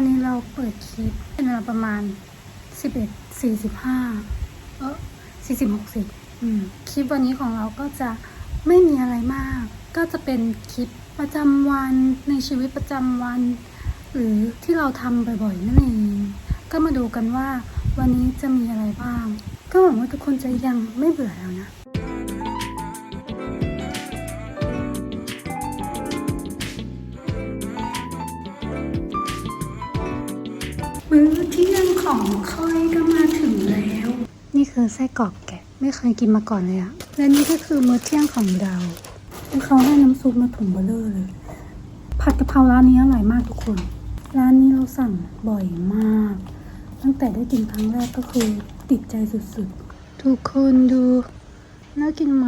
ก็วันนี้เราเปิดคลิปเป็นเวลาประมาณ11 45เออ40 60อืมคลิปวันนี้ของเราก็จะไม่มีอะไรมาก ก็จะเป็นคลิปประจำวันในชีวิตประจำวัน หรือที่เราทำบ่อยๆนั่นเองก็มาดูกันว่าวันนี้จะมีอะไรบ้าง ก็หวังว่าทุกคนจะยังไม่เบื่อแล้วนะ ของค่อยก็มาถึงแล้ว นี่คือไส้กรอกแกะ ไม่เคยกินมาก่อนเลยอะและนี่ก็คือมื้อเที่ยงของเราเขาให้น้ำซุปมาถุงเบลเลอร์เลย ผัดกะเพราร้านนี้อร่อยมากทุกคน ร้านนี้เราสั่งบ่อยมาก ตั้งแต่ได้กินครั้งแรกก็คือติดใจสุดๆ ทุกคนดูน่ากินไหม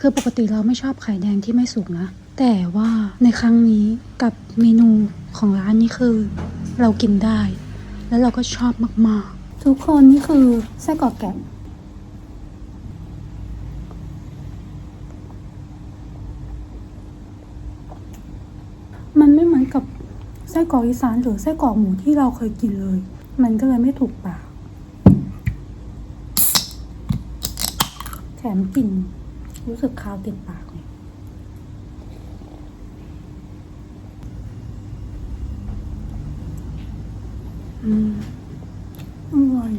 คือปกติเราไม่ชอบไข่แดงที่ไม่สุกนะ แต่ว่าในครั้งนี้กับเมนูของร้านนี้คือ เรากินได้ แล้วเราก็ชอบมากๆ ทุกคนนี่คือไส้กรอกแกะมันไม่เหมือนกับไส้กรอกอีสานหรือไส้กรอกหมูที่เราเคยกินเลย มันก็เลยไม่ถูกปากแถมกลิ่นรู้สึกคาวติดปากเลย อืมอร่อย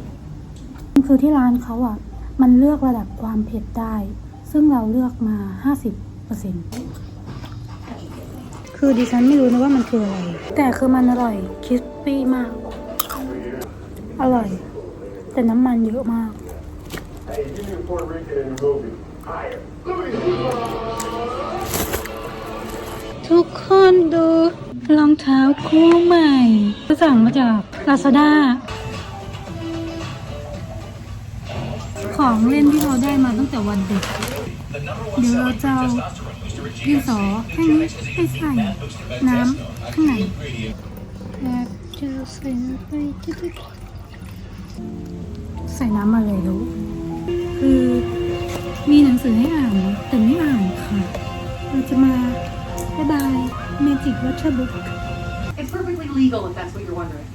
คือที่ร้านเขาอะ มันเลือกระดับความเผ็ดได้ ซึ่งเราเลือกมาห้าสิบเปอร์เซ็นต์คือดิฉันไม่รู้นะว่ามันคืออะไร แต่คือมันอร่อยคริสปี้มาก อร่อย แต่น้ำมันเยอะมาก Hey, give me a Puerto Rican in the movie. Higher. ทุกคนดู รองเท้าคู่ใหม่ สั่งมาจาก Lazada ของเล่นที่เราได้มาตั้งแต่วันเด็ก เดี๋ยวเราจะดินสอแค่นี้ไปใส่น้ำข้างในแล้วจะใส่น้ำไปจิ๊ดๆใส่น้ำมาแล้วคือมีหนังสือให้อ่านแต่ไม่อ่านค่ะ เราจะมาบ๊ายบาย Minty, what's a book? It's perfectly legal if that's what you're wondering.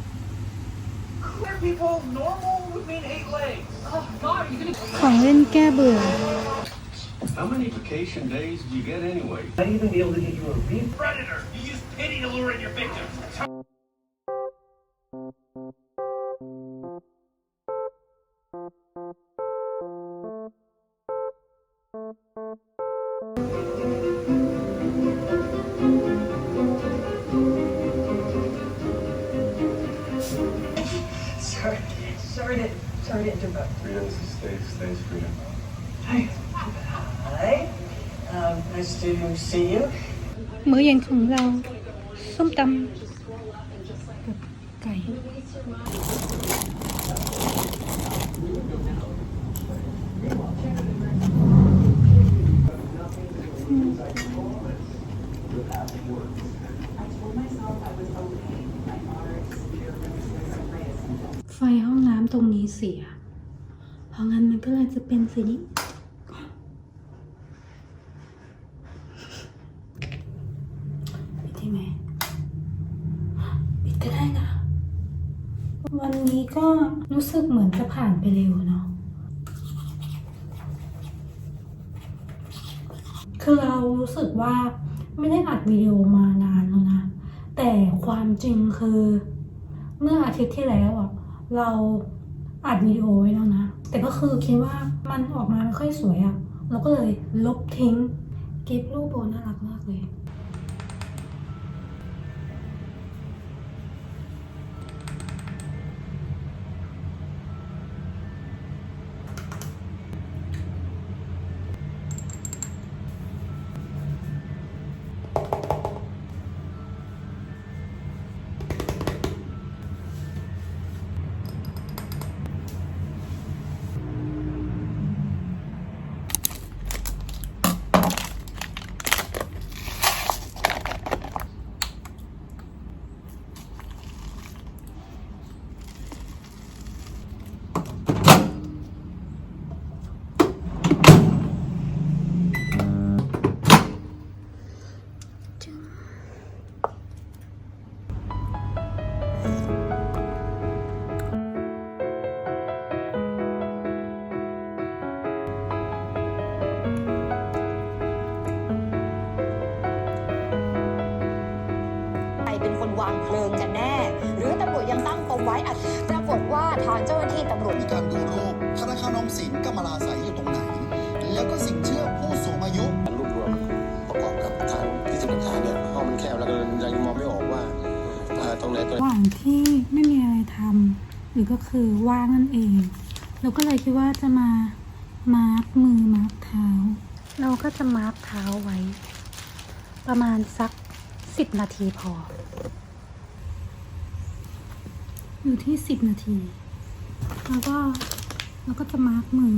Queer people normal would mean eight legs. Oh God, are you gonna? Còn lên. How many vacation days do you get anyway? I even be able to get you a real predator. You use pity to lure in your victims. sorry, sorry to, sorry to interrupt. Freedom. Hi. Hi. Um, nice to see you. Mới ăn không lâu, sống tâm. Cải. เสีย เพราะงั้นมันก็เลยจะเป็นสีนี้ปิดได้ไหมปิดก็ได้นะ วันนี้ก็รู้สึกเหมือนจะผ่านไปเร็วเนาะคือเรารู้สึกว่าไม่ได้อัดวิดีโอมานานแล้วนะ แต่ความจริงคือเมื่ออาทิตย์ที่แล้วอะ เรา อัดวิดีโอไว้แล้วนะ แต่ก็คือคิดว่ามันออกมาไม่ค่อยสวยอะ เราก็เลยลบทิ้งกิฟรูปโบน่ารักมากเลย อะปรากฏว่าทางเจ้าหน้าที่ตำรวจมีการดูรูปธนาคารออมสินกำมะลาใสอยู่ตรงไหน แล้วก็สินเชื่อผู้สูงอายุการรวบรวมประกอบกับทางพิสูจน์หลักฐานเนี่ยห้องมันแคบแล้วก็ยังมองไม่ออกว่าเอ่อตรงไหนตัวไหน ระหว่างที่ไม่มีอะไรทำหรือก็คือว่างนั่นเอง เราก็เลยคิดว่าจะมามาร์กมือมาร์กเท้า เราก็จะมาร์กเท้าไว้ ประมาณสักสิบนาทีพอ อยู่ที่สิบนาที แล้วก็ แล้วก็จะมาร์กมือ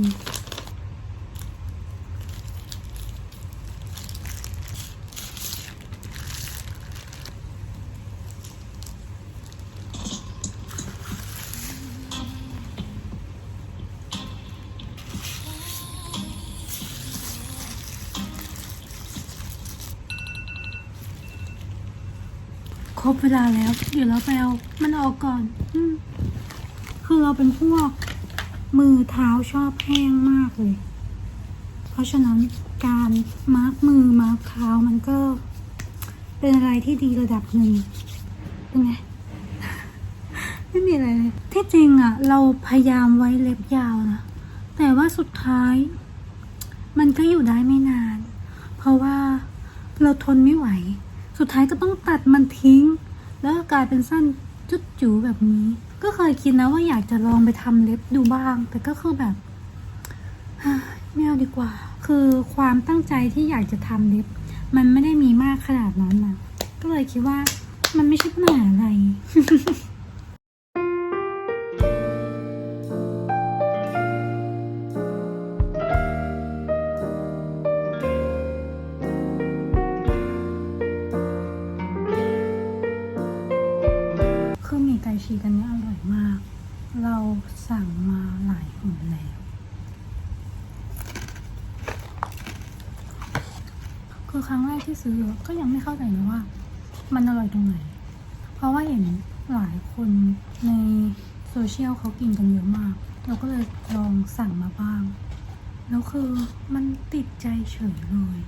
ครบเวลาแล้ว เดี๋ยวเราไปเอามันออกก่อนอคือเราเป็นพวกมือเท้าชอบแห้งมากเลย เพราะฉะนั้นการมาร์กมือมาร์กเท้ามันก็ เป็นอะไรที่ดีระดับหนึ่งเป็นไงไม่มีอะไรเลยที่จริงอะ่ะ เราพยายามไว้เล็บยาวนะ แต่ว่าสุดท้าย มันก็อยู่ได้ไม่นาน เพราะว่าเราทนไม่ไหว สุดท้ายก็ต้องตัดมันทิ้ง แล้วก็กลายเป็นสั้นจุดจูแบบนี้ ก็เคยคิดนะว่าอยากจะลองไปทำเล็บดูบ้าง แต่ก็คือแบบไม่เอาดีกว่า คือความตั้งใจที่อยากจะทำเล็บ มันไม่ได้มีมากขนาดนั้นนะก็เลยคิดว่ามันไม่ใช่ปัญหาอะไร คือครั้งแรกที่ซื้อก็ยังไม่เข้าใจนะว่า มันอร่อยตรงไหน เพราะว่าเห็นหลายคนในโซเชียลเขากินกันเยอะมาก เราก็เลยลองสั่งมาบ้าง แล้วคือมันติดใจเฉยเลย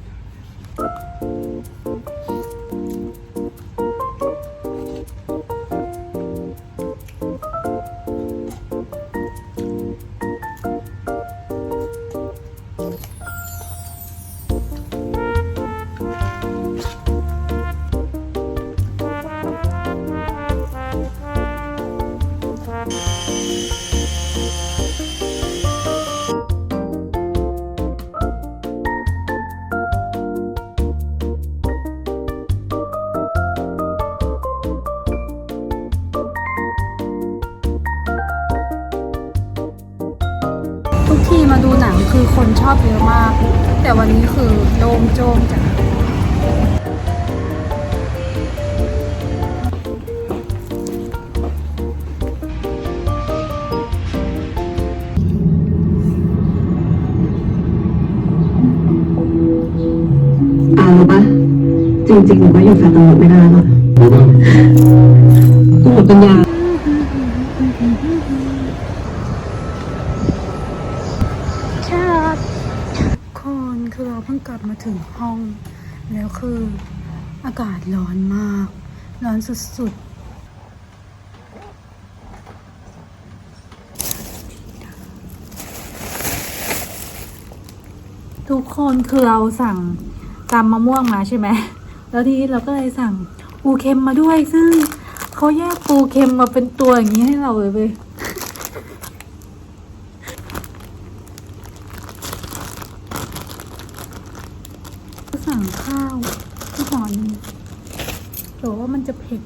ทุกทีมาดูหนังคือคนชอบเยอะมาก แต่วันนี้คือโล่งโจ้งจ้ะอารู้ปะจริงๆหนูก็อยู่แฟลตตำรวจไม่ได้แล้วอะกูหมดปัญญา มาถึงห้อง แล้วคืออากาศร้อนมาก ร้อนสุดๆ ทุกคนคือเราสั่งตำมะม่วงมาใช่ไหม แล้วทีนี้เราก็เลยสั่งปูเค็มมาด้วย ซึ่งเขาแยกปูเค็มมาเป็นตัวอย่างนี้ให้เราเลยเว้ย สั่งข้าวที่ห่อหนึงแต่ว่ามันจะเผ็ด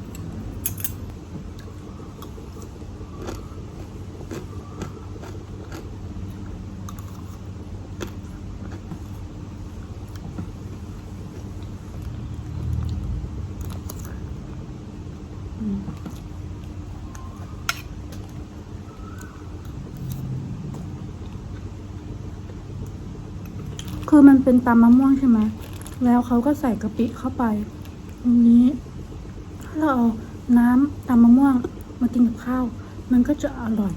คือมันเป็นตำมะม่วงใช่ไหม แล้วเขาก็ใส่กะปิเข้าไปตรงนี้ถ้าเราเอาน้ำตำมะม่วงมากินกับข้าว มันก็จะอร่อย